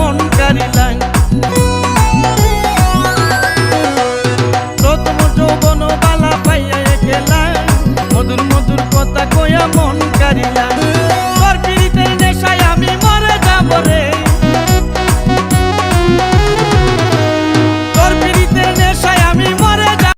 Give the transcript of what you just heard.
মন কারিলাম প্রথম যৌবন বালা পাইয়া গেলাম মধুর মধুর কথা কয়া মন কারিলাম